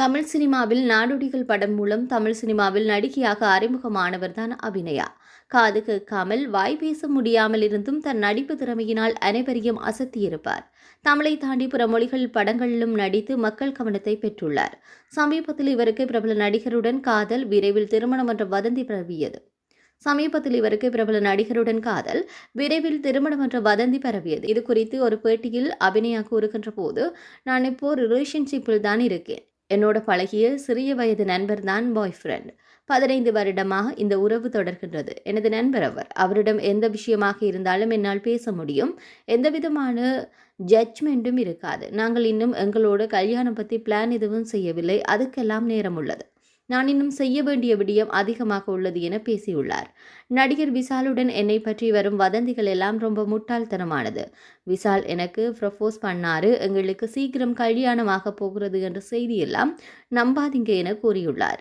தமிழ் சினிமாவில் நாடோடிகள் படம் மூலம் தமிழ் சினிமாவில் நடிகையாக அறிமுகமானவர் தான் அபிநயா. காது கேட்காமல் வாய் பேச முடியாமல் இருந்தும் தன் நடிப்பு திறமையினால் அனைவரையும் அசத்தியிருப்பார். தமிழை தாண்டி பிற மொழிகள் படங்களிலும் நடித்து மக்கள் கவனத்தை பெற்றுள்ளார். சமீபத்தில் இவருக்கு பிரபல நடிகருடன் காதல் விரைவில் திருமணம் என்ற வதந்தி பரவியது. சமீபத்தில் இவருக்கு பிரபல நடிகருடன் காதல் விரைவில் திருமணம் என்ற வதந்தி பரவியது. இது குறித்து ஒரு பேட்டியில் அபிநயா கூறுகின்ற போது நான் இப்போ ரிலேஷன்ஷிப்பில் தான் இருக்கேன். என்னோட பழகிய சிறிய வயது நண்பர் தான் பாய் ஃப்ரெண்ட் பதினைந்து வருடமாக இந்த உறவு தொடர்கின்றது. எனது நண்பர் அவர். அவரிடம் எந்த விஷயமாக இருந்தாலும் என்னால் பேச முடியும். எந்த விதமான ஜட்ஜ்மெண்ட்டும் இருக்காது. நாங்கள் இன்னும் எங்களோட கல்யாணம் பற்றி பிளான் எதுவும் செய்யவில்லை. அதுக்கெல்லாம் நேரம் உள்ளது. நான் இன்னும் செய்ய வேண்டிய விடயம் அதிகமாக உள்ளது என பேசியுள்ளார். நடிகர் விசாலுடன் என்னை பற்றி வரும் வதந்திகள் எல்லாம் ரொம்ப முட்டாள்தனமானது. விசால் எனக்கு ப்ரப்போஸ் பண்ணாரு. எங்களுக்கு சீக்கிரம் கல்யாணமாக போகிறது என்ற செய்தியெல்லாம் நம்பாதீங்க என கூறியுள்ளார்.